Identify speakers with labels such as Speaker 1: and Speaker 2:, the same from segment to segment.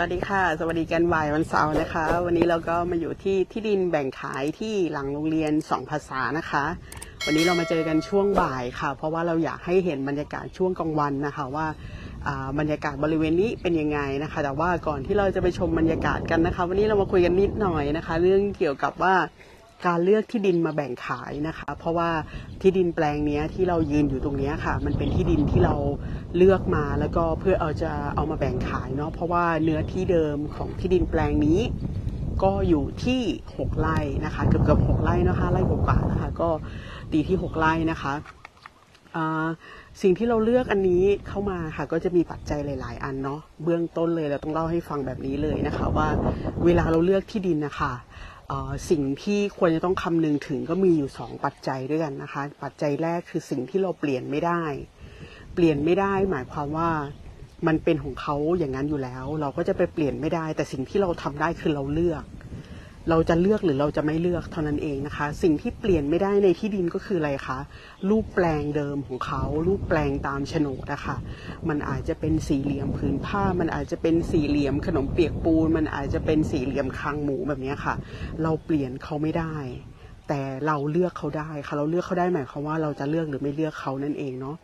Speaker 1: วัสดีค่ะ สวัสดีกันบ่ายวันเสาร์นะคะ วันนี้เราก็มาอยู่ที่ที่ดินแบ่งขายที่หลังโรงเรียนสองภาษานะคะ วันนี้เรามาเจอกันช่วงบ่ายค่ะ เพราะว่าเราอยากให้เห็นบรรยากาศช่วงกลางวันนะคะว่าอ่าบรรยากาศบริเวณนี้เป็นยังไงนะคะ แต่ว่าก่อนที่เราจะไปชมบรรยากาศกันนะคะ วันนี้เรามาคุยกันนิดหน่อยนะคะ เรื่องเกี่ยวกับว่า การเลือกที่ดินมาแบ่งขายนะคะ เพราะว่าที่ดินแปลงนี้ที่เรายืนอยู่ตรงนี้ค่ะ มันเป็นที่ดินที่เราเลือกมาแล้วก็เพื่อเอาจะเอามาแบ่งขายเนาะเพราะว่าเนื้อที่เดิมของที่ดินแปลงนี้ ก็อยู่ที่ 6ไร่นะคะเกือบเกือบหกไร่นะคะไร่กว่าๆนะคะก็ตีที่ 6ไร่นะคะสิ่งที่เราเลือกอันนี้เข้ามาค่ะก็จะมีปัจจัยหลาย ๆ อันเนาะเบื้องต้นเลยเราต้องเล่าให้ฟังแบบนี้เลยนะคะ ว่าเวลาเราเลือกที่ดินนะคะ สิ่งที่ควรจะต้องคำนึงถึงก็มีอยู่ 2 ปัจจัยด้วยกันนะคะ ปัจจัยแรกคือสิ่งที่เราเปลี่ยนไม่ได้ เปลี่ยนไม่ได้หมายความว่ามันเป็นของเขาอย่างนั้นอยู่แล้ว เราก็จะไปเปลี่ยนไม่ได้ แต่สิ่งที่เราทำได้คือเราเลือก เราจะเลือกหรือเราจะไม่เลือกเท่านั้นเองนะคะ สิ่งที่เปลี่ยนไม่ได้ในที่ดินก็คืออะไรคะรูปแปลงเดิมของเขารูปแปลงตามโฉนดนะคะมันอาจจะเป็นสี่เหลี่ยมผืนผ้า มันอาจจะเป็นสี่เหลี่ยมขนมเปียกปูน มันอาจจะเป็นสี่เหลี่ยมคางหมูแบบนี้ค่ะ เราเปลี่ยนเขาไม่ได้แต่เราเลือกเขาได้ค่ะเราเลือกเขาได้หมายความว่าเราจะเลือกหรือไม่เลือกเขานั่นเองเนาะ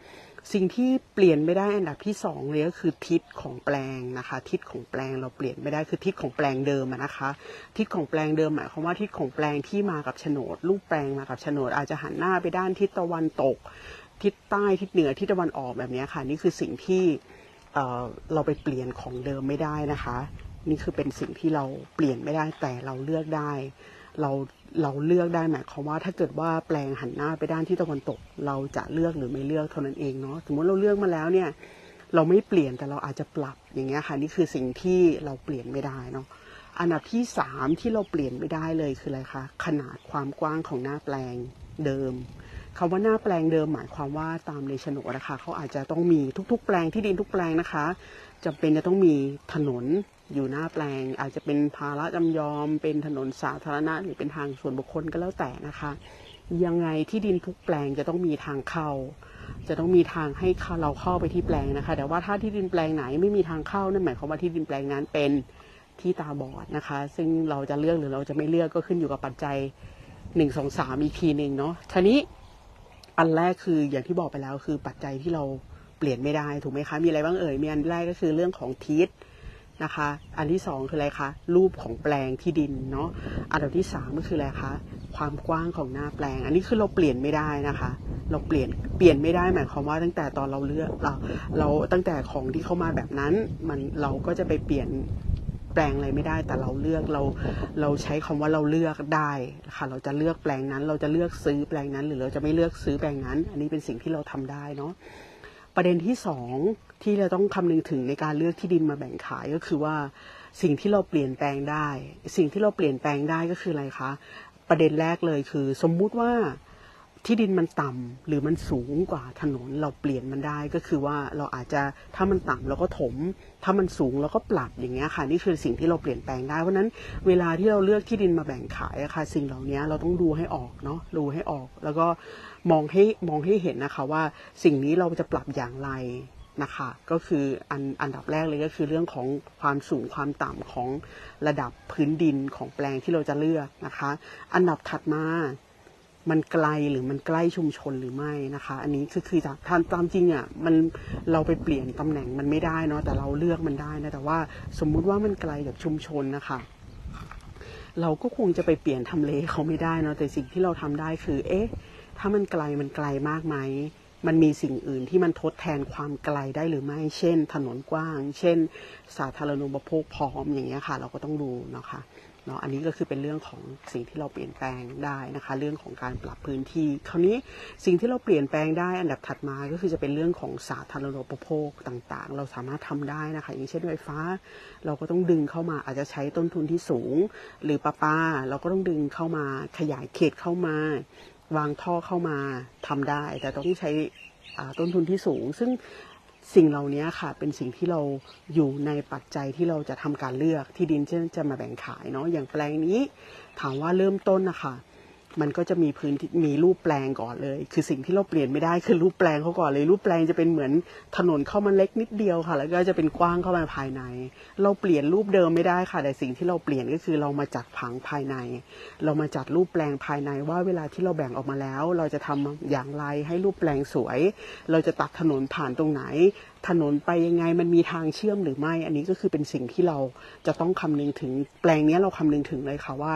Speaker 1: สิ่งที่เปลี่ยนไม่ได้อันดับที่สองเลยก็คือทิศของแปลงนะคะ ทิศของแปลงเราเปลี่ยนไม่ได้คือทิศของแปลงเดิมนะคะ ทิศของแปลงเดิมหมายความว่าทิศของแปลงที่มากับโฉนดรูปแปลงมากับโฉนดอาจจะหันหน้าไปด้านทิศตะวันตก ทิศใต้ทิศเหนือทิศตะวันออกแบบนี้ค่ะ นี่คือสิ่งที่เเราไปเปลี่ยนของเดิมไม่ได้นะคะ นี่คือเป็นสิ่งที่เราเปลี่ยนไม่ได้แต่เราเลือกได้ เราเราเลือกได้หมายความว่าถ้าเกิดว่าแปลงหันหน้าไปด้านที่ตะวันตก เราจะเลือกหรือไม่เลือกเท่านั้นเองเนาะสมมติเราเลือกมาแล้วเนี่ยเราไม่เปลี่ยนแต่เราอาจจะปรับอย่างเงี้ยค่ะนี่คือสิ่งที่เราเปลี่ยนไม่ได้เนาะอันดับที่สามที่เราเปลี่ยนไม่ได้เลยคืออะไรคะขนาดความกว้างของหน้าแปลงเดิมคำว่าหน้าแปลงเดิมหมายความว่าตามในโฉนดนะคะเขาอาจจะต้องมีทุกๆ แปลงที่ดินทุกแปลงนะคะจำเป็นจะต้องมีถนน อยู่หน้าแปลง อาจจะเป็นภาระจำยอม เป็นถนนสาธารณะ หรือเป็นทางส่วนบุคคลก็แล้วแต่นะคะ ยังไงที่ดินทุกแปลงจะต้องมีทางเข้า จะต้องมีทางให้เราเข้าไปที่แปลงนะคะ แต่ว่าถ้าที่ดินแปลงไหนไม่มีทางเข้านั่นหมายความว่าที่ดินแปลงนั้นเป็นที่ตาบอดนะคะ ซึ่งเราจะเลือกหรือเราจะไม่เลือกก็ขึ้นอยู่กับปัจจัยหนึ่งสองสามอีกทีหนึ่งเนาะทีนี้อันแรกคืออย่างที่บอกไปแล้วคือปัจจัยที่เราเปลี่ยนไม่ได้ถูกไหมคะ มีอะไรบ้างเอ่ย มีอันแรกก็คือเรื่องของทิศ นะคะ อันที่สองคืออะไรคะ รูปของแปลงที่ดินเนาะ อันดับที่สามก็คืออะไรคะ ความกว้างของหน้าแปลง อันนี้คือเราเปลี่ยนไม่ได้นะคะ เราเปลี่ยน เปลี่ยนไม่ได้หมายความว่าตั้งแต่ตอนเราเลือกเรา เราตั้งแต่ของที่เข้ามาแบบนั้น มันเราก็จะไปเปลี่ยนแปลงอะไรไม่ได้ แต่เราเลือกเรา เราใช้คำว่าเราเลือกได้ค่ะ เราจะเลือกแปลงนั้น เราจะเลือกซื้อแปลงนั้น หรือเราจะไม่เลือกซื้อแปลงนั้น อันนี้เป็นสิ่งที่เราทำได้เนาะ ประเด็นที่สอง ที่เราต้องคำนึงถึงในการเลือกที่ดินมาแบ่งขายก็คือว่าสิ่งที่เราเปลี่ยนแปลงได้ สิ่งที่เราเปลี่ยนแปลงได้ก็คืออะไรคะ ประเด็นแรกเลยคือ สมมุติว่าที่ดินมันต่ำหรือมันสูงกว่าถนนเราเปลี่ยนมันได้ก็คือว่าเราอาจจะถ้ามันต่ำเราก็ถม ถ้ามันสูงเราก็ปรับอย่างเงี้ยค่ะ นี่คือสิ่งที่เราเปลี่ยนแปลงได้เพราะนั้นเวลาที่เราเลือกที่ดินมาแบ่งขายอะค่ะสิ่งเหล่านี้เราต้องดูให้ออกเนาะดูให้ออก แล้วก็มองให้มองให้เห็นนะคะว่าสิ่งนี้เราจะปรับอย่างไร นะคะ ก็คืออันอันดับแรกเลยก็คือเรื่องของความสูงความต่ำของระดับพื้นดินของแปลงที่เราจะเลือกนะคะ อันดับถัดมามันไกลหรือมันใกล้ชุมชนหรือไม่นะคะ อันนี้คือคือจากทานตามจริงอะมันเราไปเปลี่ยนตำแหน่งมันไม่ได้เนาะแต่เราเลือกมันได้นะแต่ว่าสมมุติว่ามันไกลจากชุมชนนะคะเราก็คงจะไปเปลี่ยนทำเลเขาไม่ได้เนาะแต่สิ่งที่เราทำได้คือ เอ๊ะ ถ้ามันไกลมันไกลมากไหม มันมีสิ่งอื่นที่มันทดแทนความไกลได้หรือไม่ เช่น ถนนกว้าง เช่น สาธารณูปโภคพร้อมอย่างเงี้ยค่ะ เราก็ต้องดูเนาะค่ะเนาะอันนี้ก็คือเป็นเรื่องของสิ่งที่เราเปลี่ยนแปลงได้นะคะ เรื่องของการปรับพื้นที่ คราวนี้สิ่งที่เราเปลี่ยนแปลงได้อันดับถัดมาก็คือจะเป็นเรื่องของสาธารณูปโภคต่างๆ เราสามารถทำได้นะคะ อย่างเช่นไฟฟ้า เราก็ต้องดึงเข้ามาอาจจะใช้ต้นทุนที่สูง หรือประปา เราก็ต้องดึงเข้ามาขยายเขตเข้ามา วางท่อเข้ามาทำได้ แต่ต้องใช้ต้นทุนที่สูง ซึ่งสิ่งเหล่านี้ค่ะเป็นสิ่งที่เราอยู่ในปัจจัยที่เราจะทำการเลือกที่ดินจะมาแบ่งขายเนาะอย่างแปลงนี้ ถามว่าเริ่มต้นนะคะ มันก็จะมีพื้นที่มีรูปแปลงก่อนเลย คือสิ่งที่เราเปลี่ยนไม่ได้คือรูปแปลงเขาก่อนเลย รูปแปลงจะเป็นเหมือนถนนเข้ามาเล็กนิดเดียวค่ะ แล้วก็จะเป็นกว้างเข้ามาภายใน เราเปลี่ยนรูปเดิมไม่ได้ค่ะ แต่สิ่งที่เราเปลี่ยนก็คือเรามาจัดผังภายใน เรามาจัดรูปแปลงภายในว่าเวลาที่เราแบ่งออกมาแล้ว เราจะทำอย่างไรให้รูปแปลงสวย เราจะตัดถนนผ่านตรงไหน ถนนไปยังไงมันมีทางเชื่อมหรือไม่ อันนี้ก็คือเป็นสิ่งที่เราจะต้องคำนึงถึงแปลงนี้เราคำนึงถึงเลยค่ะว่า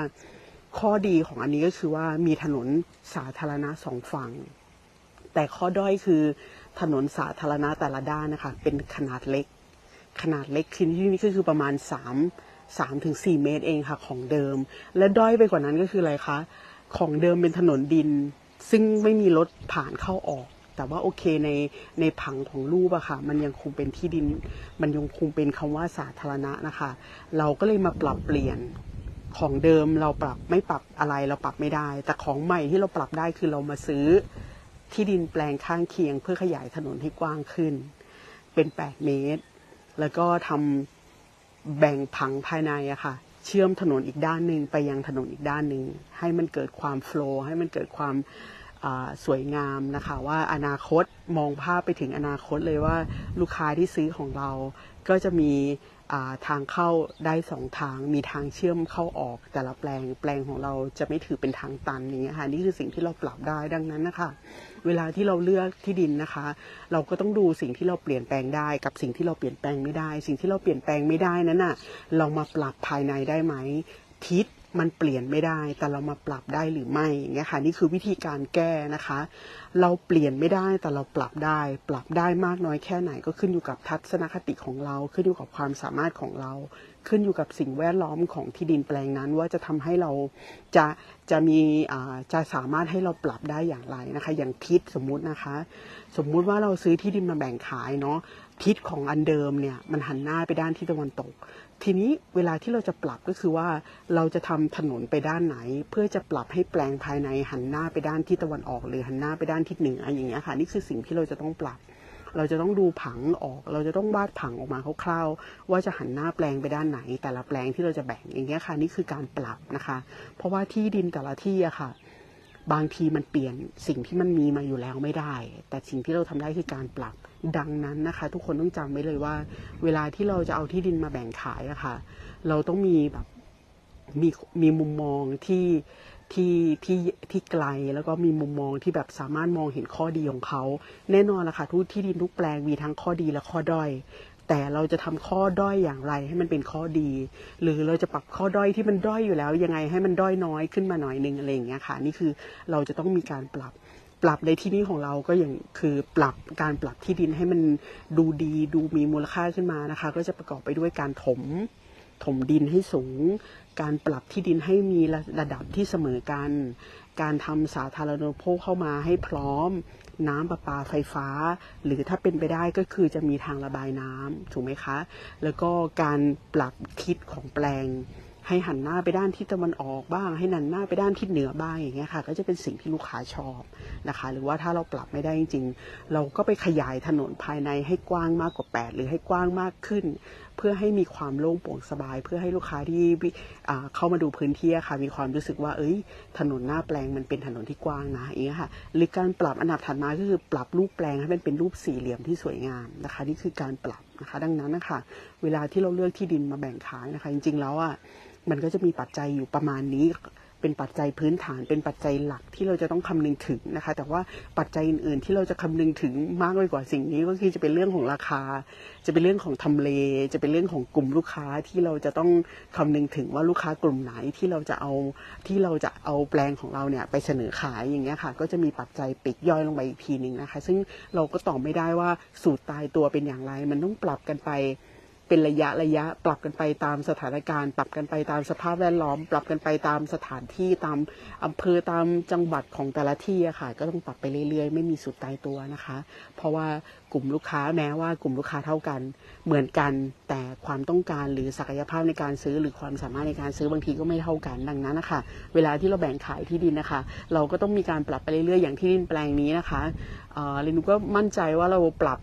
Speaker 1: ข้อดีของอันนี้ก็คือว่ามีถนนสาธารณะสองฝั่ง แต่ข้อด้อยคือถนนสาธารณะแต่ละด้านนะคะ เป็นขนาดเล็ก ขนาดเล็กที่นี่ก็คือประมาณ 3 3ถึง4เมตรเองค่ะของเดิม และด้อยไปกว่านั้นก็คืออะไรคะของเดิมเป็นถนนดิน ซึ่งไม่มีรถผ่านเข้าออก แต่ว่าโอเคในในผังของรูปอะค่ะ มันยังคงเป็นที่ดิน มันยังคงเป็นคำว่าสาธารณะนะคะ เราก็เลยมาปรับเปลี่ยน ของเดิมเราปรับไม่ปรับอะไรเราปรับไม่ได้ แต่ของใหม่ที่เราปรับได้คือเรามาซื้อที่ดินแปลงข้างเคียง เพื่อขยายถนนให้กว้างขึ้น เป็น 8 เมตร แล้วก็ทำแบ่งผังภายในอะค่ะ เชื่อมถนนอีกด้านหนึ่งไปยังถนนอีกด้านหนึ่งให้มันเกิดความโฟล์ให้มันเกิดความสวยงามนะคะว่าอนาคตมองภาพไปถึงอนาคตเลยว่าลูกค้าที่ซื้อของเราก็จะมี ทางเข้าได้สองทาง มีทางเชื่อมเข้าออกแต่ละแปลง แปลงของเราจะไม่ถือเป็นทางตันอย่างนี้ค่ะนี่คือสิ่งที่เราปรับได้ดังนั้นนะคะ เวลาที่เราเลือกที่ดินนะคะ เราก็ต้องดูสิ่งที่เราเปลี่ยนแปลงได้ กับสิ่งที่เราเปลี่ยนแปลงไม่ได้ สิ่งที่เราเปลี่ยนแปลงไม่ได้นั้นน่ะเรามาปรับภายในได้ไหมทิศ มันเปลี่ยนไม่ได้ แต่เรามาปรับได้หรือไม่อย่างเงี้ยค่ะนี่คือวิธีการแก้นะคะ เราเปลี่ยนไม่ได้แต่เราปรับได้ ปรับได้มากน้อยแค่ไหนก็ขึ้นอยู่กับทัศนคติของเรา ขึ้นอยู่กับความสามารถของเรา ขึ้นอยู่กับสิ่งแวดล้อมของที่ดินแปลงนั้น ว่าจะทำให้เราจะจะมีจะสามารถให้เราปรับได้อย่างไรนะคะ อย่างทิศสมมุตินะคะ สมมุติว่าเราซื้อที่ดินมาแบ่งขายเนาะทิศของอันเดิมเนี่ยมันหันหน้าไปด้านทิศตะวันตก ทีนี้เวลาที่เราจะปรับก็คือว่าเราจะทำถนนไปด้านไหน เพื่อจะปรับให้แปลงภายในหันหน้าไปด้านทิศตะวันออก หรือหันหน้าไปด้านทิศเหนืออย่างเงี้ยค่ะนี่คือสิ่งที่เราจะต้องปรับ เราจะต้องดูผังออก เราจะต้องวาดผังออกมาคร่าวๆว่าจะหันหน้าแปลงไปด้านไหน แต่ละแปลงที่เราจะแบ่งอย่างเงี้ยค่ะนี่คือการปรับนะคะ เพราะว่าที่ดินแต่ละที่อะค่ะบางทีมันเปลี่ยนสิ่งที่มันมีมาอยู่แล้วไม่ได้ แต่สิ่งที่เราทำได้คือการปรับ ดังนั้นนะคะ ทุกคนต้องจำไว้เลยว่า เวลาที่เราจะเอาที่ดินมาแบ่งขายอะค่ะ เราต้องมีแบบมีมีมุมมองที่ที่ที่ที่ไกลแล้วก็มีมุมมองที่แบบสามารถมองเห็นข้อดีของเขา แน่นอนละค่ะทุกที่ดินทุกแปลงมีทั้งข้อดีและข้อด้อย แต่เราจะทำข้อด้อยอย่างไรให้มันเป็นข้อดี หรือเราจะปรับข้อด้อยที่มันด้อยอยู่แล้ว ยังไงให้มันด้อยน้อยขึ้นมาหน่อยนึงอะไรอย่างเงี้ยค่ะ นี่คือเราจะต้องมีการปรับ ปรับในที่นี้ของเราก็อย่างคือปรับการปรับที่ดินให้มันดูดีดูมีมูลค่าขึ้นมานะคะ ก็จะประกอบไปด้วยการถมถมดินให้สูง การปรับที่ดินให้มีระระดับที่เสมอกัน การทำสาธารณูปโภคเข้ามาให้พร้อม น้ำประปาไฟฟ้า หรือถ้าเป็นไปได้ก็คือจะมีทางระบายน้ำถูกไหมคะ แล้วก็การปรับทิศของแปลง ให้หันหน้าไปด้านทิศตะวันออกบ้าง ให้หันหน้าไปด้านทิศเหนือบ้างอย่างเงี้ยค่ะ ก็จะเป็นสิ่งที่ลูกค้าชอบนะคะ หรือว่าถ้าเราปรับไม่ได้จริงๆ เราก็ไปขยายถนนภายในให้กว้างมากกว่า 8 หรือให้กว้างมากขึ้นเพื่อให้มีความโล่งโปร่งสบาย เพื่อให้ลูกค้าที่เข้ามาดูพื้นที่อะค่ะ มีความรู้สึกว่า เอ้ย ถนนหน้าแปลงมันเป็นถนนที่กว้างนะอย่างเงี้ยค่ะ หรือการปรับอันดับถัดมาก็คือปรับรูปแปลงให้มันเป็นรูปสี่เหลี่ยมที่สวยงามนะคะ นี่คือการปรับนะคะ ดังนั้นนะคะเวลาที่เราเลือกที่ดินมาแบ่งขายนะคะ จริงๆแล้วอะมันก็จะมีปัจจัยอยู่ประมาณนี้ เป็นปัจจัยพื้นฐานเป็นปัจจัยหลักที่เราจะต้องคำนึงถึงนะคะ แต่ว่าปัจจัยอื่นๆที่เราจะคำนึงถึงมากไปกว่าสิ่งนี้ก็คือจะเป็นเรื่องของราคา จะเป็นเรื่องของทำเล จะเป็นเรื่องของกลุ่มลูกค้าที่เราจะต้องคำนึงถึงว่าลูกค้ากลุ่มไหนที่เราจะเอาที่เราจะเอาแปลงของเราเนี่ยไปเสนอขายอย่างเงี้ยค่ะ ก็จะมีปัจจัยปลีกย่อยลงไปอีกทีหนึ่งนะคะ ซึ่งเราก็ตอบไม่ได้ว่าสูตรตายตัวเป็นอย่างไร มันต้องปรับกันไป เป็นระยะระยะปรับกันไปตามสถานการณ์ ปรับกันไปตามสภาพแวดล้อม ปรับกันไปตามสถานที่ตามอำเภอตามจังหวัดของแต่ละที่อะค่ะ ก็ต้องปรับไปเรื่อยๆ ไม่มีสุดตายตัวนะคะ เพราะว่ากลุ่มลูกค้าแม้ว่ากลุ่มลูกค้าเท่ากันเหมือนกัน แต่ความต้องการหรือศักยภาพในการซื้อหรือความสามารถในการซื้อบางทีก็ไม่เท่ากันดังนั้นนะคะเวลาที่เราแบ่งขายที่ดินนะคะ เราก็ต้องมีการปรับไปเรื่อยๆอย่างที่ดินแปลงนี้นะคะเออเรนูก็มั่นใจว่าเราปรับ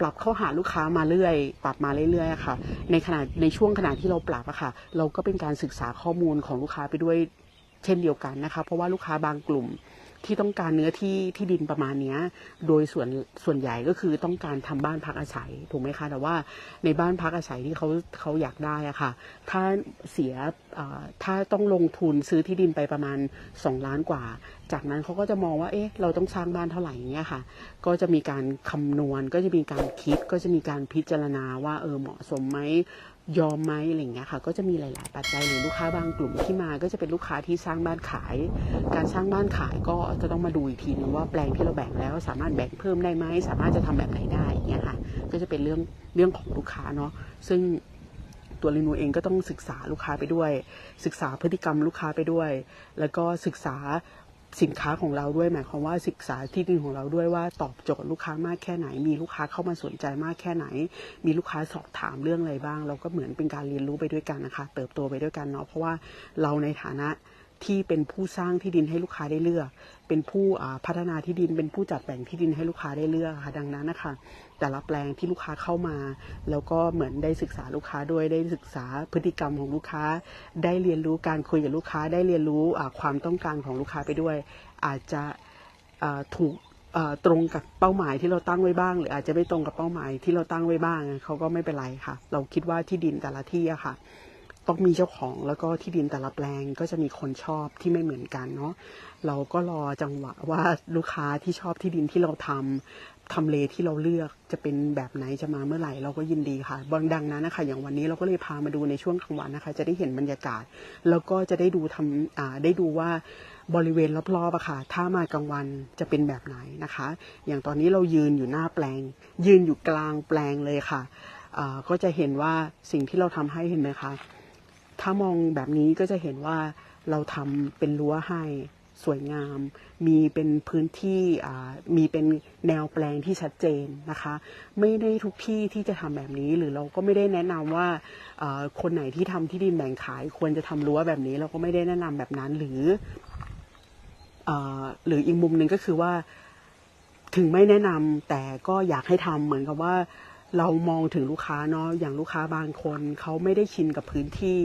Speaker 1: ปรับเข้าหาลูกค้ามาเรื่อย ปรับมาเรื่อยๆค่ะ ในขณะในช่วงขณะที่เราปรับอะค่ะ เราก็เป็นการศึกษาข้อมูลของลูกค้าไปด้วยเช่นเดียวกันนะคะ เพราะว่าลูกค้าบางกลุ่ม ที่ต้องการเนื้อที่ที่ดินประมาณนี้โดยส่วนส่วนใหญ่ก็คือต้องการทำบ้านพักอาศัยถูกไหมคะแต่ว่าในบ้านพักอาศัยที่เขาเขาอยากได้อะค่ะ ถ้าเสียถ้าต้องลงทุนซื้อที่ดินไปประมาณ 2 ล้านกว่า จากนั้นเขาก็จะมองว่าเอ๊ะเราต้องสร้างบ้านเท่าไหร่อย่างเงี้ยค่ะ ก็จะมีการคำนวณก็จะมีการคิดก็จะมีการพิจารณาว่าเออเหมาะสมไหม ยอมไหมอะไรเงี้ยค่ะ ก็จะมีหลาย ๆ ปัจจัยหรือลูกค้าบางกลุ่มที่มา ก็จะเป็นลูกค้าที่สร้างบ้านขาย การสร้างบ้านขายก็จะต้องมาดูอีกทีนึงว่าแปลงที่เราแบ่งแล้วสามารถแบ่งเพิ่มได้ไหมสามารถจะทำแบบไหนได้เงี้ยค่ะก็จะเป็นเรื่องเรื่องของลูกค้าเนาะซึ่งตัวเรนูเองก็ต้องศึกษาลูกค้าไปด้วย ศึกษาพฤติกรรมลูกค้าไปด้วย แล้วก็ศึกษา สินค้าของเราด้วยหมายความว่าศึกษาที่ดินของเราด้วยว่าตอบโจทย์ลูกค้ามากแค่ไหน มีลูกค้าเข้ามาสนใจมากแค่ไหน มีลูกค้าสอบถามเรื่องอะไรบ้าง เราก็เหมือนเป็นการเรียนรู้ไปด้วยกันนะคะ เติบโตไปด้วยกันเนาะเพราะว่าเราในฐานะ ที่เป็นผู้สร้างที่ดินให้ลูกค้าได้เลือก เป็นผู้พัฒนาที่ดิน เป็นผู้จัดแบ่งที่ดินให้ลูกค้าได้เลือกค่ะ ดังนั้นนะคะแต่ละแปลงที่ลูกค้าเข้ามา แล้วก็เหมือนได้ศึกษาลูกค้าด้วยได้ศึกษาพฤติกรรมของลูกค้า ได้เรียนรู้การคุยกับลูกค้าได้เรียนรู้ความต้องการของลูกค้าไปด้วย อาจจะถูกตรงกับเป้าหมายที่เราตั้งไว้บ้าง หรืออาจจะไม่ตรงกับเป้าหมายที่เราตั้งไว้บ้างเขาก็ไม่เป็นไรค่ะ เราคิดว่าที่ดินแต่ละที่อะค่ะ ต้องมีเจ้าของแล้วก็ที่ดินแต่ละแปลงก็จะมีคนชอบที่ไม่เหมือนกันเนาะเราก็รอจังหวะว่าลูกค้าที่ชอบที่ดินที่เราทำทำเลที่เราเลือกจะเป็นแบบไหนจะมาเมื่อไหร่เราก็ยินดีค่ะบางดังนั้นนะคะอย่างวันนี้เราก็เลยพามาดูในช่วงกลางวันนะคะ จะได้เห็นบรรยากาศ แล้วก็จะได้ดูทำอ่าได้ดูว่าบริเวณรอบๆอะค่ะ ถ้ามากลางวันจะเป็นแบบไหนนะคะ อย่างตอนนี้เรายืนอยู่หน้าแปลง ยืนอยู่กลางแปลงเลยค่ะก็จะเห็นว่าสิ่งที่เราทำให้เห็นไหมคะ ถ้ามองแบบนี้ก็จะเห็นว่าเราทำเป็นรั้วให้สวยงาม มีเป็นพื้นที่มีเป็นแนวแปลงที่ชัดเจนนะคะ ไม่ได้ทุกที่ที่จะทำแบบนี้ หรือเราก็ไม่ได้แนะนำว่าคนไหนที่ทำที่ดินแบ่งขาย ควรจะทำรั้วแบบนี้ เราก็ไม่ได้แนะนำแบบนั้นหรืออหรืออีกมุมหนึ่งก็คือว่าถึงไม่แนะนำแต่ก็อยากให้ทำเหมือนกับว่า เรามองถึงลูกค้าเนาะอย่างลูกค้าบางคนเขาไม่ได้ชินกับพื้นที่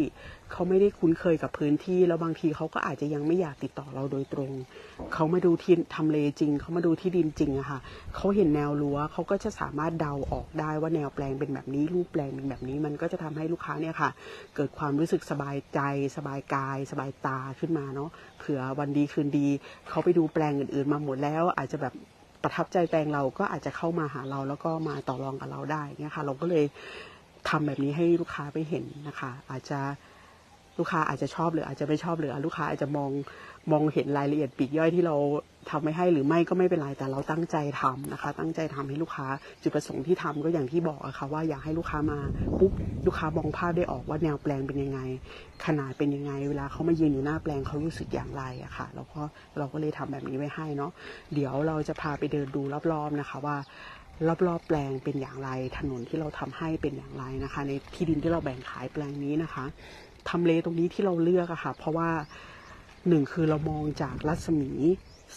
Speaker 1: เขาไม่ได้คุ้นเคยกับพื้นที่ แล้วบางทีเขาก็อาจจะยังไม่อยากติดต่อเราโดยตรง เขามาดูที่ทำเลจริง เขามาดูที่ดินจริงอะค่ะเขาเห็นแนวรั้วเขาก็จะสามารถเดาออกได้ว่าแนวแปลงเป็นแบบนี้ รูปแปลงเป็นแบบนี้ มันก็จะทำให้ลูกค้าเนี่ยค่ะ เกิดความรู้สึกสบายใจ สบายกาย สบายตาขึ้นมาเนาะเผื่อวันดีคืนดี เขาไปดูแปลงอื่น ๆ มาหมดแล้วอาจจะแบบ ประทับใจแปลงเราก็อาจจะเข้ามาหาเราแล้วก็มาต่อรองกับเราได้เนี่ยค่ะ เราก็เลยทำแบบนี้ให้ลูกค้าไปเห็นนะคะ อาจจะลูกค้าอาจจะชอบหรืออาจจะไม่ชอบหรือลูกค้าอาจจะมองมองเห็นรายละเอียดปีกย่อยที่เรา ทำไม่ให้หรือไม่ก็ไม่เป็นไรแต่เราตั้งใจทำนะคะ ตั้งใจทำให้ลูกค้าจุดประสงค์ที่ทำก็อย่างที่บอกอะค่ะว่าอยากให้ลูกค้ามาปุ๊บลูกค้ามองภาพได้ออกว่าแนวแปลงเป็นยังไง ขนาดเป็นยังไง เวลาเขามายืนอยู่หน้าแปลงเขารู้สึกอย่างไรอะค่ะแล้วก็เราก็เลยทำแบบนี้ไว้ให้เนาะเดี๋ยวเราจะพาไปเดินดูรอบๆนะคะว่ารอบๆแปลงเป็นอย่างไร ถนนที่เราทำให้เป็นอย่างไรนะคะ ในที่ดินที่เราแบ่งขายแปลงนี้นะคะทำเลตรงนี้ที่เราเลือกอะค่ะ เพราะว่าหนึ่งคือเรามองจากรัศมี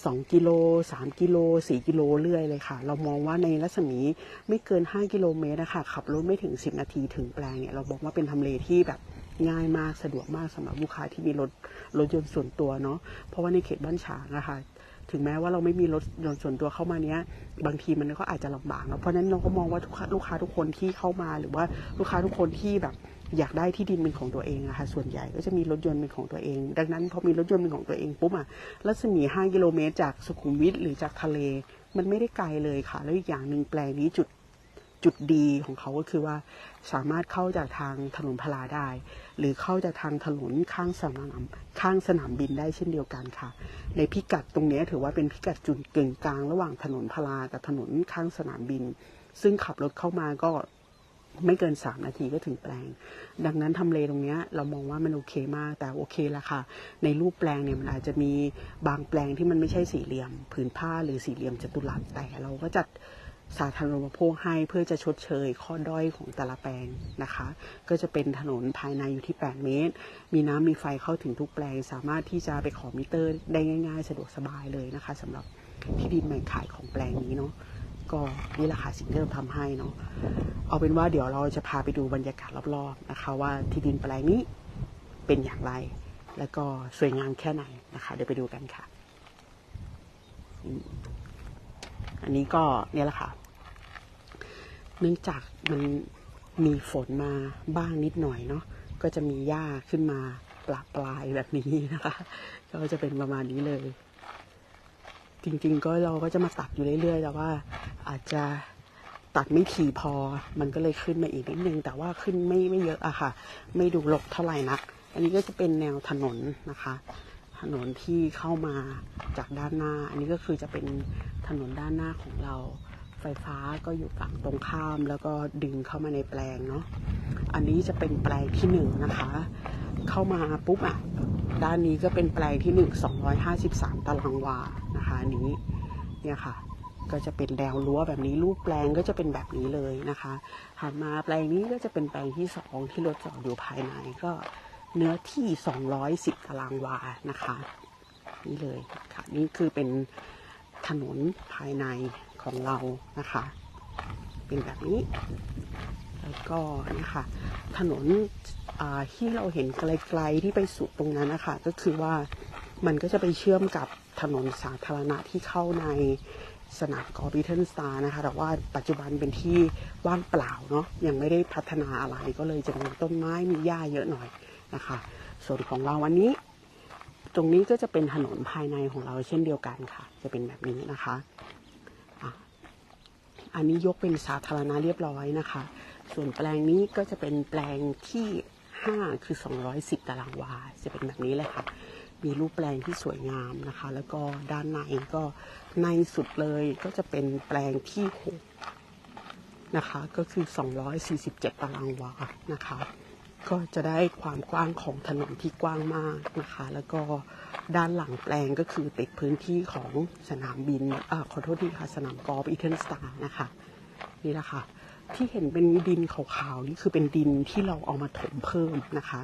Speaker 1: สองกิโลสามกิโลสี่กิโลเรื่อยเลยค่ะ เรามองว่าในรัศมีไม่เกินห้ากิโลเมตรนะคะขับรถไม่ถึงสิบนาทีถึงแปลงเนี่ยเราบอกว่าเป็นทำเลที่แบบง่ายมากสะดวกมากสำหรับลูกค้าที่มีรถรถยนต์ส่วนตัวเนาะเพราะว่าในเขตบ้านฉางนะคะถึงแม้ว่าเราไม่มีรถยนต์ส่วนตัวเข้ามาเนี้ย บางทีมันก็อาจจะลำบากเนอะเพราะฉะนั้นเราก็มองว่าทุกค้าลูกค้าทุกคนที่เข้ามาหรือว่าลูกค้าทุกคนที่แบบ อยากได้ที่ดินเป็นของตัวเองอะค่ะส่วนใหญ่ก็จะมีรถยนต์เป็นของตัวเอง ดังนั้นพอมีรถยนต์เป็นของตัวเองปุ๊บอะรัศมี 5 กิโลเมตร จากสุขุมวิทหรือจากทะเล มันไม่ได้ไกลเลยค่ะ แล้วอีกอย่างหนึ่งแปลงนี้จุดจุดดีของเขาก็คือว่าสามารถเข้าจากทางถนนพลาได้ หรือเข้าจากทางถนนข้างสนามข้างสนามบินได้เช่นเดียวกันค่ะ ในพิกัดตรงนี้ถือว่าเป็นพิกัดจุดกึ่งกลางระหว่างถนนพลากับถนนข้างสนามบิน ซึ่งขับรถเข้ามาก็ ไม่เกินสามนาทีก็ถึงแปลง ดังนั้นทำเลตรงนี้เรามองว่ามันโอเคมากแต่โอเคละค่ะ ในรูปแปลงเนี่ยมันอาจจะมีบางแปลงที่มันไม่ใช่สี่เหลี่ยม ผืนผ้าหรือสี่เหลี่ยมจัตุรัสแต่เราก็จัดสาธารณูปโภคให้เพื่อจะชดเชยข้อด้อยของแต่ละแปลงนะคะ ก็จะเป็นถนนภายในอยู่ที่ 8 เมตร มีน้ำมีไฟเข้าถึงทุกแปลง สามารถที่จะไปขอมิเตอร์ได้ง่าย ๆ สะดวกสบายเลยนะคะสำหรับที่ดินแบ่งขายของแปลงนี้เนาะ ก็นี่แหละค่ะสิ่งที่เราทำให้เนาะเอาเป็นว่าเดี๋ยวเราจะพาไปดูบรรยากาศรอบๆนะคะ ว่าที่ดินแปลงนี้เป็นอย่างไร แล้วก็สวยงามแค่ไหนนะคะ เดี๋ยวไปดูกันค่ะ อันนี้ก็เนี่ยแหละค่ะ เนื่องจากมันมีฝนมาบ้างนิดหน่อยเนาะก็จะมีหญ้าขึ้นมาปลาปลายแบบนี้นะคะ ก็จะเป็นประมาณนี้เลย จริง ๆ ก็เราก็จะมาตัดอยู่เรื่อย ๆ แต่ว่าอาจจะตัดไม่ถี่พอ มันก็เลยขึ้นมาอีกนิดนึง แต่ว่าขึ้นไม่ไม่เยอะอะค่ะ ไม่ดูรกเท่าไหร่นัก อันนี้ก็จะเป็นแนวถนนนะคะ ถนนที่เข้ามาจากด้านหน้า อันนี้ก็คือจะเป็นถนนด้านหน้าของเรา ไฟฟ้าก็อยู่ฝั่งตรงข้าม แล้วก็ดึงเข้ามาในแปลงเนาะ อันนี้จะเป็นแปลงที่หนึ่งนะคะ เข้ามาปุ๊บอะด้านนี้ก็เป็นแปลงที่หนึ่งสองร้อยห้าสิบสามตารางวา นี้เนี่ยค่ะ ก็จะเป็นแนวรั้วแบบนี้รูปแปลงก็จะเป็นแบบนี้เลยนะคะถัดมาแปลงนี้ก็จะเป็นแปลงที่สองที่รถจอดอยู่ภายในก็เนื้อที่ 210ตารางวานะคะ นี่เลยค่ะนี่คือเป็นถนนภายในของเรานะคะ เป็นแบบนี้ แล้วก็นี่ยค่ะถนนที่เราเห็นไกลๆที่ไปสุดตรงนั้นนะคะก็คือว่ามันก็จะไปเชื่อมกับ ถนนสาธารณะที่เข้าในสนามกอล์ฟบิทเทิลสตาร์นะคะ แต่ว่าปัจจุบันเป็นที่ว่างเปล่าเนาะยังไม่ได้พัฒนาอะไรก็เลยจะมีต้นไม้มีหญ้าเยอะหน่อยนะคะ ส่วนของเราวันนี้ ตรงนี้ก็จะเป็นถนนภายในของเราเช่นเดียวกันค่ะ จะเป็นแบบนี้นะคะอะอันนี้ยกเป็นสาธารณะเรียบร้อยนะคะ ส่วนแปลงนี้ก็จะเป็นแปลงที่ 5 คือ 210 ตารางวา จะเป็นแบบนี้เลยค่ะ มีรูปแปลงที่สวยงามนะคะ แล้วก็ด้านในก็ในสุดเลยก็จะเป็นแปลงที่6นะคะ ก็คือ 247 ตารางวานะคะ ก็จะได้ความกว้างของถนนที่กว้างมากนะคะ แล้วก็ด้านหลังแปลงก็คือติดพื้นที่ของสนามบินอขอโทษทีค่ะสนามกอล์ฟอีเทนสตาร์นะคะ นี่แหละค่ะ ที่เห็นเป็นดินขาวๆนี่คือเป็นดินที่เราเอามาถมเพิ่มนะคะ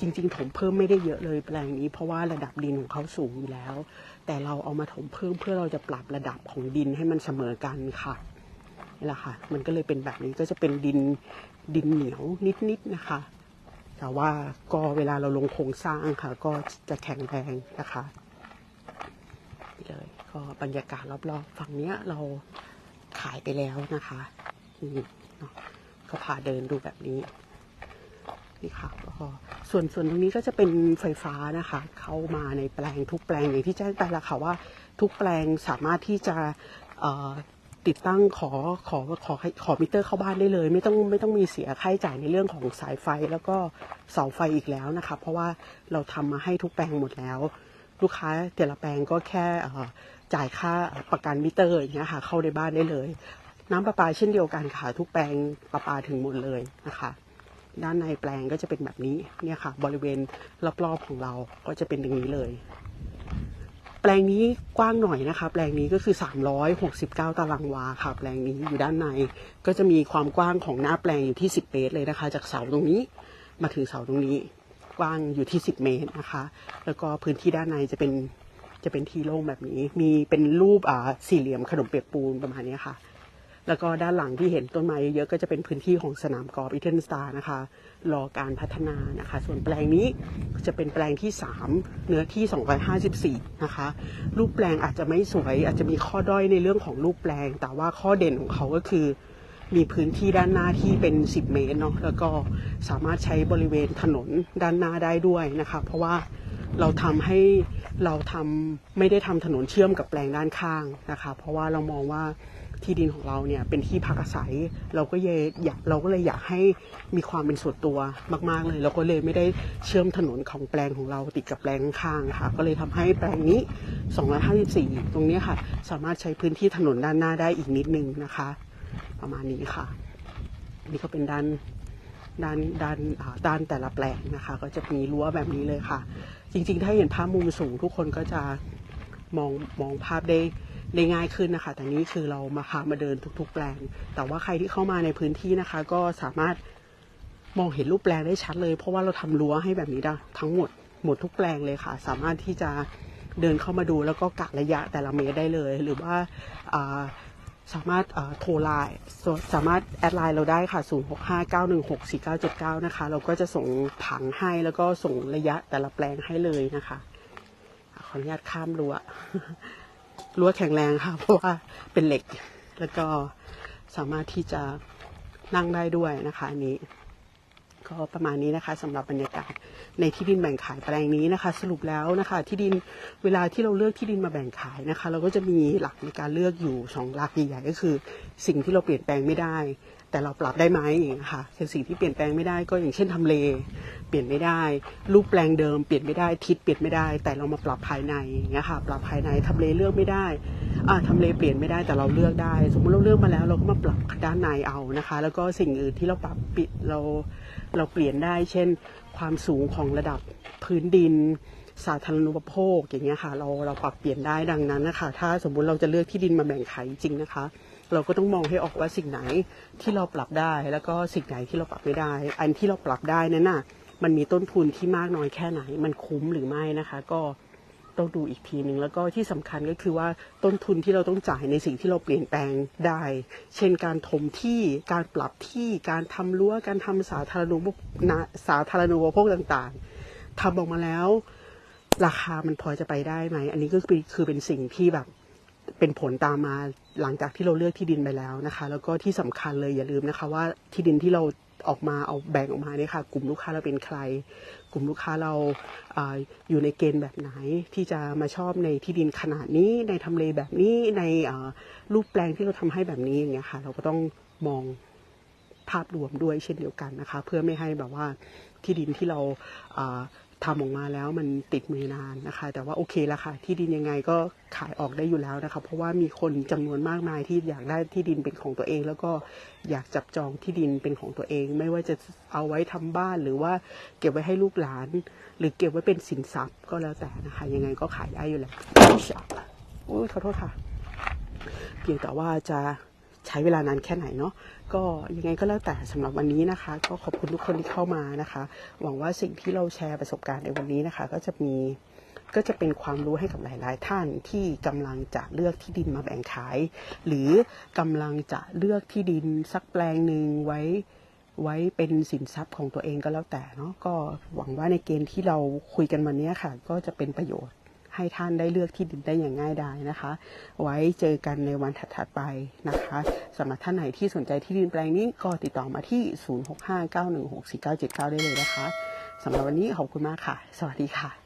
Speaker 1: จริงๆ ถมเพิ่มไม่ได้เยอะเลยแปลงนี้ เพราะว่าระดับดินของเขาสูงอยู่แล้ว แต่เราเอามาถมเพิ่มเพื่อเราจะปรับระดับของดินให้มันเสมอกันค่ะนี่แหละค่ะ มันก็เลยเป็นแบบนี้ก็จะเป็นดินดินเหนียวนิดๆนะคะ แต่ว่าก็เวลาเราลงโครงสร้างค่ะ ก็จะแข็งแรงนะคะนี่เลยก็บรรยากาศรอบๆฝั่งเนี้ยเราขายไปแล้วนะคะนี่ เนาะก็พาเดินดูแบบนี้นี่ค่ะก็ส่วนส่วนตรงนี้ก็จะเป็นไฟฟ้านะคะ เข้ามาในแปลงทุกแปลงอย่างที่แจ้งไปแล้วค่ะว่า ทุกแปลงสามารถที่จะติดตั้งขอขอขอขอมิเตอร์เข้าบ้านได้เลย ไม่ต้องไม่ต้องมีเสียค่าใช้จ่ายในเรื่องของสายไฟแล้วก็เสาไฟอีกแล้วนะคะ เพราะว่าเราทำมาให้ทุกแปลงหมดแล้ว ลูกค้าแต่ละแปลงก็แค่จ่ายค่าประกันมิเตอร์อย่างเงี้ยค่ะเข้าในบ้านได้เลย น้ำประปาเช่นเดียวกันค่ะ ทุกแปลงประปาถึงหมดเลยนะคะ ด้านในแปลงก็จะเป็นแบบนี้เนี่ยค่ะ บริเวณรอบๆของเราก็จะเป็นอย่างนี้เลย แปลงนี้กว้างหน่อยนะคะ แปลงนี้ก็คือ 369 ตารางวาค่ะ แปลงนี้อยู่ด้านในก็จะมีความกว้างของหน้าแปลงอยู่ที่ 10 เมตรเลยนะคะ จากเสาตรงนี้มาถึงเสาตรงนี้กว้างอยู่ที่ 10 เมตรนะคะ แล้วก็พื้นที่ด้านในจะเป็นจะเป็นที่โล่งแบบนี้ มีเป็นรูปอ่าสี่เหลี่ยมขนมเปียกปูนประมาณนี้ค่ะ แล้วก็ด้านหลังที่เห็นต้นไม้เยอะๆก็จะเป็นพื้นที่ของสนามกอล์ฟอีเทนสตาร์นะคะ รอการพัฒนานะคะ ส่วนแปลงนี้จะเป็นแปลงที่ 3 เนื้อที่ 254 นะคะ รูปแปลงอาจจะไม่สวย อาจจะมีข้อด้อยในเรื่องของรูปแปลง แต่ว่าข้อเด่นของเขาก็คือ มีพื้นที่ด้านหน้าที่เป็น 10 เมตรเนาะแล้วก็สามารถใช้บริเวณถนนด้านหน้าได้ด้วยนะคะ เพราะว่าเราทำให้เราทำไม่ได้ทำถนนเชื่อมกับแปลงด้านข้างนะคะ เพราะว่าเรามองว่า ที่ดินของเราเนี่ยเป็นที่พักอาศัย เราก็เลยอยากเราก็เลยอยากให้มีความเป็นส่วนตัวมากๆเลยเราก็เลยไม่ได้เชื่อมถนนของแปลงของเราติดกับแปลงข้างค่ะ ก็เลยทำให้แปลงนี้ 254 ตรงนี้ค่ะ สามารถใช้พื้นที่ถนนด้านหน้าได้อีกนิดนึงนะคะ ประมาณนี้ค่ะ นี่ก็เป็นด้านด้านด้านด้านแต่ละแปลงนะคะ ก็จะมีรั้วแบบนี้เลยค่ะ จริง ๆ ถ้าเห็นภาพมุมสูงทุกคนก็จะมองมองภาพได้ ได้ง่ายขึ้นนะคะ แต่นี้คือเรามาพามาเดินทุก ๆ แปลง แต่ว่าใครที่เข้ามาในพื้นที่นะคะ ก็สามารถมองเห็นรูปแปลงได้ชัดเลย เพราะว่าเราทำรั้วให้แบบนี้ได้ทั้งหมดหมดทุกแปลงเลยค่ะ สามารถที่จะเดินเข้ามาดูแล้วก็กะระยะแต่ละเมตรได้เลย หรือว่าสามารถโทรไลน์สามารถแอดไลน์เราได้ค่ะ 0659164979 นะคะ เราก็จะส่งผังให้แล้วก็ส่งระยะแต่ละแปลงให้เลยนะคะ ขออนุญาตข้ามรั้ว รั้วแข็งแรงค่ะ เพราะว่าเป็นเหล็ก แล้วก็สามารถที่จะนั่งได้ด้วยนะคะอันนี้ ก็ประมาณนี้นะคะสำหรับบรรยากาศในที่ดินแบ่งขายแปลงนี้นะคะ สรุปแล้วนะคะ ที่ดินเวลาที่เราเลือกที่ดินมาแบ่งขายนะคะ เราก็จะมีหลักในการเลือกอยู่สองหลักใหญ่ๆก็คือ สิ่งที่เราเปลี่ยนแปลงไม่ได้ แต่เราปรับได้ไหมอย่างเงี้ยค่ะคือสิ่งที่เปลี่ยนแปลงไม่ได้ก็อย่างเช่นทำเล เปลี่ยนไม่ได้ รูปแปลงเดิม เปลี่ยนไม่ได้ทิศเปลี่ยนไม่ได้ แต่เรามาปรับภายในอย่างเงี้ยค่ะปรับภายในทำเลเลือกไม่ได้อ่าทำเลเปลี่ยนไม่ได้แต่เราเลือกได้ สมมติเราเลือกมาแล้ว เราก็มาปรับด้านในเอานะคะ แล้วก็สิ่งอื่นที่เราปรับปิดเราเราเปลี่ยนได้ เช่น ความสูงของระดับพื้นดินสาธารณูปโภคอย่างเงี้ยค่ะเราเราปรับเปลี่ยนได้ดังนั้นนะคะถ้าสมมุติเราจะเลือกที่ดินมาแบ่งขายจริงนะคะ เราก็ต้องมองให้ออกว่าสิ่งไหนที่เราปรับได้ แล้วก็สิ่งไหนที่เราปรับไม่ได้ อันที่เราปรับได้นั้นน่ะ มันมีต้นทุนที่มากน้อยแค่ไหน มันคุ้มหรือไม่นะคะ ก็ต้องดูอีกทีหนึ่งแล้วก็ที่สำคัญก็คือว่าต้นทุนที่เราต้องจ่ายในสิ่งที่เราเปลี่ยนแปลงได้ เช่นการถมที่การปรับที่การทำรั้วการทำสาธารณูปนะสาธารณูปโภคต่างๆทำออกมาแล้ว ราคามันพอจะไปได้ไหม อันนี้ก็คือเป็นสิ่งที่แบบเป็นผลตามมา หลังจากที่เราเลือกที่ดินไปแล้วนะคะ แล้วก็ที่สำคัญเลยอย่าลืมนะคะ ว่าที่ดินที่เราออกมาเอาแบ่งออกมาเนี่ยค่ะ กลุ่มลูกค้าเราเป็นใคร กลุ่มลูกค้าเราออยู่ในเกณฑ์แบบไหนที่จะมาชอบในที่ดินขนาดนี้ ในทำเลแบบนี้ในรูปแปลงที่เราทำให้แบบนี้อย่างเงี้ยค่ะ เราก็ต้องมองภาพรวมด้วยเช่นเดียวกันนะคะ เพื่อไม่ให้แบบว่าที่ดินที่เราอ่า ทำออกมาแล้วมันติดมือนานนะคะ แต่ว่าโอเคแล้วค่ะ ที่ดินยังไงก็ขายออกได้อยู่แล้วนะคะ เพราะว่ามีคนจำนวนมากมายที่อยากได้ที่ดินเป็นของตัวเอง แล้วก็อยากจับจองที่ดินเป็นของตัวเอง ไม่ว่าจะเอาไว้ทำบ้านหรือว่าเก็บไว้ให้ลูกหลาน หรือเก็บไว้เป็นสินทรัพย์ก็แล้วแต่นะคะ ยังไงก็ขายได้อยู่แล้วอุ้ยขอโทษค่ะ เพียงแต่ว่าจะ ใช้เวลานานแค่ไหนเนาะก็ยังไงก็แล้วแต่สำหรับวันนี้นะคะ ก็ขอบคุณทุกคนที่เข้ามานะคะ หวังว่าสิ่งที่เราแชร์ประสบการณ์ในวันนี้นะคะ ก็จะมีก็จะเป็นความรู้ให้กับหลาย ๆ ท่านที่กำลังจะเลือกที่ดินมาแบ่งขาย หรือกำลังจะเลือกที่ดินสักแปลงหนึ่งไว้ไว้เป็นสินทรัพย์ของตัวเองก็แล้วแต่เนาะก็หวังว่าในเกณฑ์ที่เราคุยกันวันนี้ค่ะ ก็จะเป็นประโยชน์ ให้ท่านได้เลือกที่ดินได้อย่างง่ายดายนะคะ ไว้เจอกันในวันถัดๆไปนะคะสำหรับท่านไหนที่สนใจที่ดินแปลงนี้ก็ติดต่อมาที่ 0659164979 ได้เลยนะคะสำหรับวันนี้ขอบคุณมากค่ะ สวัสดีค่ะ